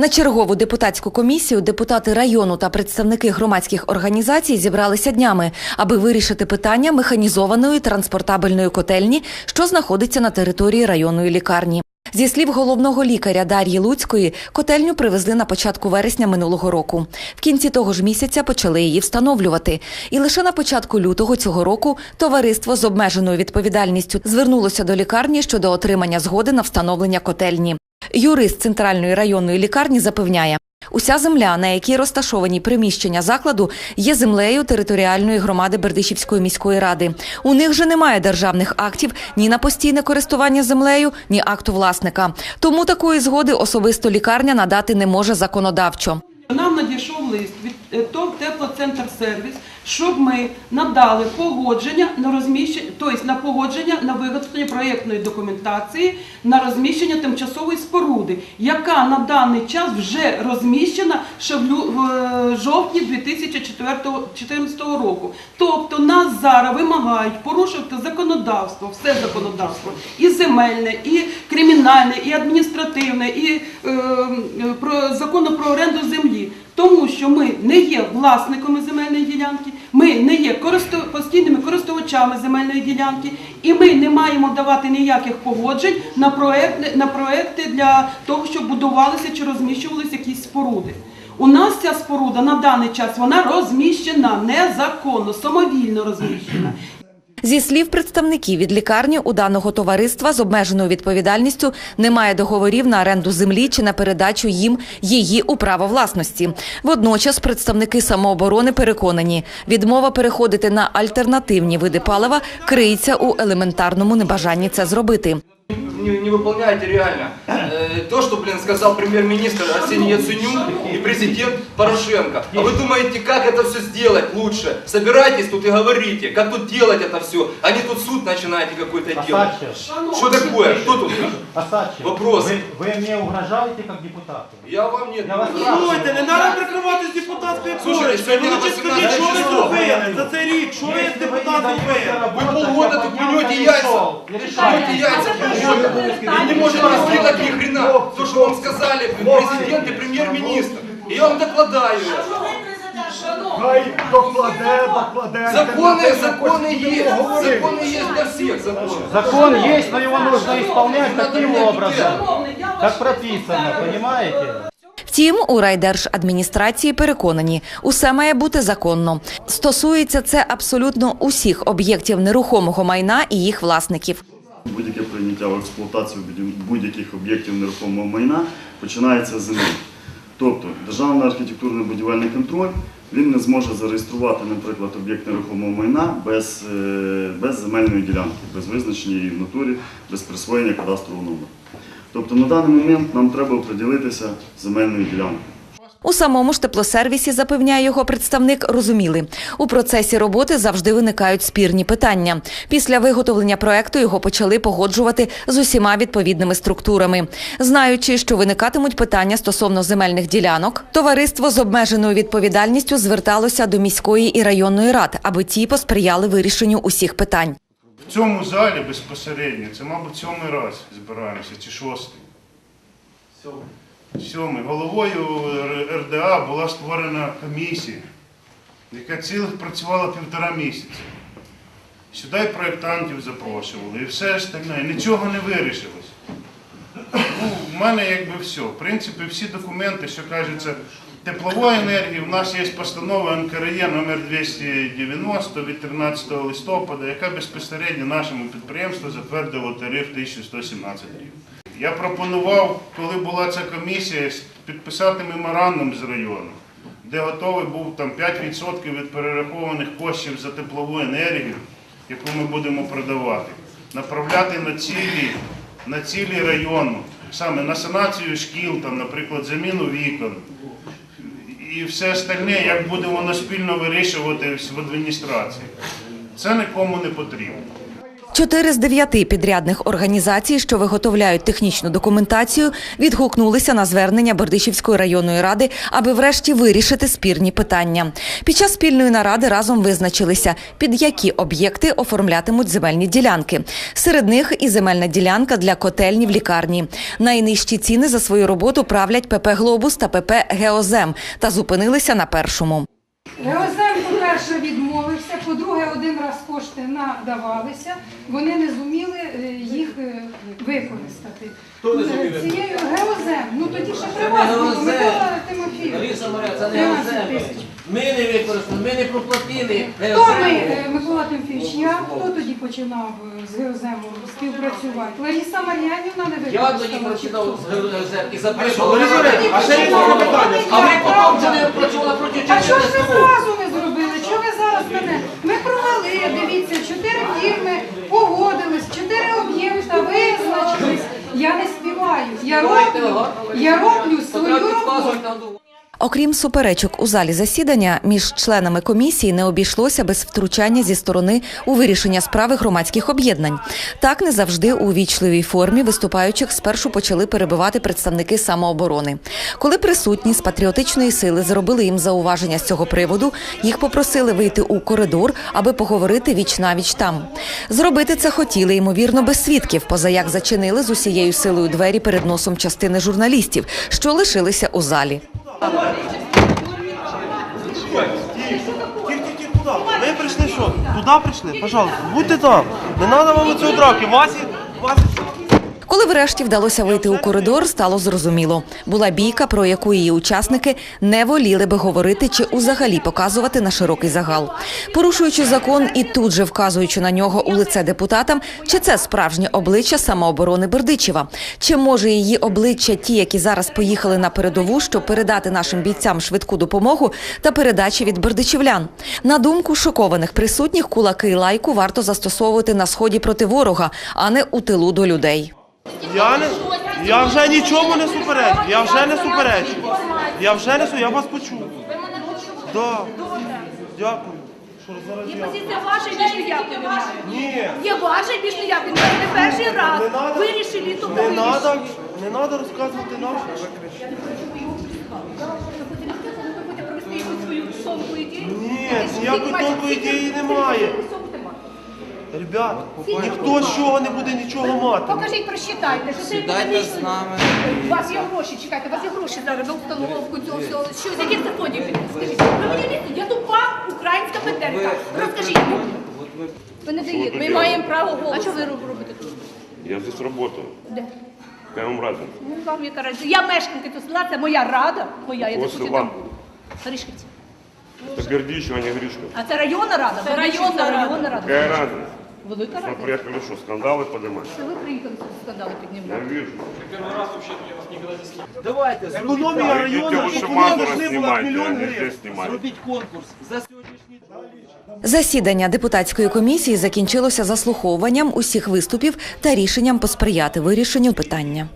На чергову депутатську комісію депутати району та представники громадських організацій зібралися днями, аби вирішити питання механізованої транспортабельної котельні, що знаходиться на території районної лікарні. Зі слів головного лікаря Дар'ї Луцької, котельню привезли на початку вересня минулого року. В кінці того ж місяця почали її встановлювати. І лише на початку лютого цього року товариство з обмеженою відповідальністю звернулося до лікарні щодо отримання згоди на встановлення котельні. Юрист центральної районної лікарні запевняє, уся земля, на якій розташовані приміщення закладу, є землею територіальної громади Бердичівської міської ради. У них же немає державних актів ні на постійне користування землею, ні акту власника. Тому такої згоди особисто лікарня надати не може законодавчо. Нам надійшов лист від е, ТОВ Теплоцентр Сервіс, щоб ми надали погодження на розміщення, тобто на погодження на виготовлення проєктної документації на розміщення тимчасової споруди, яка на даний час вже розміщена ще в е, жовтні 2014 року. Тобто нас зараз вимагають порушувати законодавство, все законодавство, і земельне, і кримінальне, і адміністративне, і е, е, про закону про оренду землі. Тому що ми не є власниками земельної ділянки, ми не є користу- постійними користувачами земельної ділянки, і ми не маємо давати ніяких погоджень на проекти, на проекти для того, щоб будувалися чи розміщувалися якісь споруди. У нас ця споруда на даний час вона розміщена незаконно, самовільно розміщена. Зі слів представників від лікарні, у даного товариства з обмеженою відповідальністю немає договорів на оренду землі чи на передачу їм її у право власності. Водночас представники самооборони переконані, відмова переходити на альтернативні види палива криється у елементарному небажанні це зробити. не, не выполняете реально э, то, что, блин, сказал премьер-министр Арсений Яценюк и президент Порошенко. А вы думаете, как это все сделать лучше? Собирайтесь тут и говорите, как тут делать это все, а не тут суд начинаете какой-то делать. Асачев, Что такое? Кто тут? Асачев, Вопрос. Вы, вы мне угрожаете как депутату? Я вам нет. Я вас не спрашиваю. Слухайте, не треба прикриватись депутатською Слушайте, користю. Ви сьогодні лучше на скажіть, що ви 18 зробили за цей рік, що ви як Если вы депутат не даете зробили. работать, полгода я тут поднялся мнете и яйца. ушел. И решаю. Будете яйца плюете. И не можете сделать ни хрена. То, что вам сказали президент и премьер-министр. И я вам докладаю. Хай докладе, докладе. Законы, законы есть. Законы есть для всех законы. Закон есть, но его нужно исполнять Надо таким менять образом, Шановний, я вас как прописано, понимаете? Втім, у райдержадміністрації переконані, усе має бути законно. Стосується це абсолютно усіх об'єктів нерухомого майна і їх власників. Будь-яке прийняття в експлуатацію будь-яких об'єктів нерухомого майна починається з землі. Тобто Державний архітектурно-будівельний контроль він не зможе зареєструвати, наприклад, об'єкт нерухомого майна без, е, без земельної ділянки, без визначення її в натурі, без присвоєння кадастрового номеру. Тобто на даний момент нам треба оприділитися земельною ділянкою. У самому ж теплосервісі, запевняє його представник, розуміли. У процесі роботи завжди виникають спірні питання. Після виготовлення проекту його почали погоджувати з усіма відповідними структурами. Знаючи, що виникатимуть питання стосовно земельних ділянок, товариство з обмеженою відповідальністю зверталося до міської і районної рад, аби ті посприяли вирішенню усіх питань. В цьому залі безпосередньо, це, мабуть, сьомий раз збираємося, чи шостий. Сьомий. Головою РДА була створена комісія, яка цілих працювала півтора місяця. Сюди проєктантів запрошували, і все остальне. Нічого не вирішилось. Ну, в мене якби все. В принципі, всі документи, що кажеться, теплової енергії, в нас є постанова НКРЄ номер 290 від 13 листопада, яка безпосередньо нашому підприємству затвердила тариф 1117 гривень. Я пропонував, коли була ця комісія, підписати меморандум з району, де готовий був там 5% від перерахованих коштів за теплову енергію, яку ми будемо продавати, направляти на цілі, на цілі району, саме на санацію шкіл, там, наприклад, заміну вікон. І все остальне, як буде воно спільно вирішувати в адміністрації. Це нікому не потрібно. Чотири з дев'яти підрядних організацій, що виготовляють технічну документацію, відгукнулися на звернення Бердичівської районної ради, аби врешті вирішити спірні питання. Під час спільної наради разом визначилися, під які об'єкти оформлятимуть земельні ділянки. Серед них і земельна ділянка для котельні в лікарні. Найнижчі ціни за свою роботу правлять ПП Глобус та ПП Геозем та зупинилися на першому. Геозем, по-перше, відмовився, по-друге, один раз кошти надавалися, вони не зуміли е, їх е, використати. Хто не зумів? Цією геозем. Ну тоді ще при вас було, Геозем. Микола Тимофійович. Лариса Марія, це не 13 землю. тисяч. Ми не використали, ми не проплатили. Хто ми, е, Микола Тимофійович, я, хто тоді починав е, з геоземом співпрацювати? Лариса Мар'янівна не Я використала. тоді чи прочитав хто? з ГЗ і записував. А ще є таке питання. А ви потім вже не працювали проти А чого ж ви 14 зразу не мене? Ми провели, дивіться, чотири фірми погодились, чотири об'єкта визначились. Я не співаю. Я роблю, я роблю свою роботу. Окрім суперечок у залі засідання, між членами комісії не обійшлося без втручання зі сторони у вирішення справи громадських об'єднань. Так не завжди у вічливій формі виступаючих спершу почали перебивати представники самооборони. Коли присутні з патріотичної сили зробили їм зауваження з цього приводу, їх попросили вийти у коридор, аби поговорити віч навіч там. Зробити це хотіли, ймовірно, без свідків, поза як зачинили з усією силою двері перед носом частини журналістів, що лишилися у залі. Ви прийшли що? Туди прийшли? Пожалуйста, будьте там. Не треба вам цього драки. Васі, Васі. Коли врешті вдалося вийти у коридор, стало зрозуміло. Була бійка, про яку її учасники не воліли би говорити чи узагалі показувати на широкий загал. Порушуючи закон і тут же вказуючи на нього у лице депутатам, чи це справжнє обличчя самооборони Бердичева? Чи може її обличчя ті, які зараз поїхали на передову, щоб передати нашим бійцям швидку допомогу та передачі від бердичівлян? На думку шокованих присутніх, кулаки і лайку варто застосовувати на сході проти ворога, а не у тилу до людей. Я не я вже нічому не суперечу. Я вже не суперечу. Я вже не су, я вас почув. Да. Дякую. Що зараз я? Позиція ваша більш ніякої немає. Ні. Є ваша більш ніякої немає. Не перший раз надо. вирішили, то Не вирішили. треба, не треба розказувати нам. Ви хочете провести якусь свою тонку ідею? Ні, ніякої тонкої ідеї немає. Ці ніхто з чого не буде нічого мати. Покажіть, просчитайте, що це економічно. з нами. У вас є гроші, чекайте, у вас є гроші зараз на установку цього всього. Що, з яких це фондів? Скажіть, ви мені лізьте, я тупа українська петерка. Розкажіть. Ви не даєте, ми маємо право голосу. А що ви робите тут? Я здесь работаю. Де? Какая вам разница? Ну, вам яка разниця. Я мешканка тут села, це моя рада, моя, я Ось допустим, села. там Гришківці. Это Бердичево, а не Гришка. А це районна рада? Це районна, районна рада. Какая разница? Велика Мы рада. приехали что, скандалы поднимать? Це ви приїхали тут скандали Я піднімати. вижу. Давайте, економія району, идите лучше Мазура не була мільйон а мільйон не гривень. здесь день. Засідання депутатської комісії закінчилося заслуховуванням усіх виступів та рішенням посприяти вирішенню питання.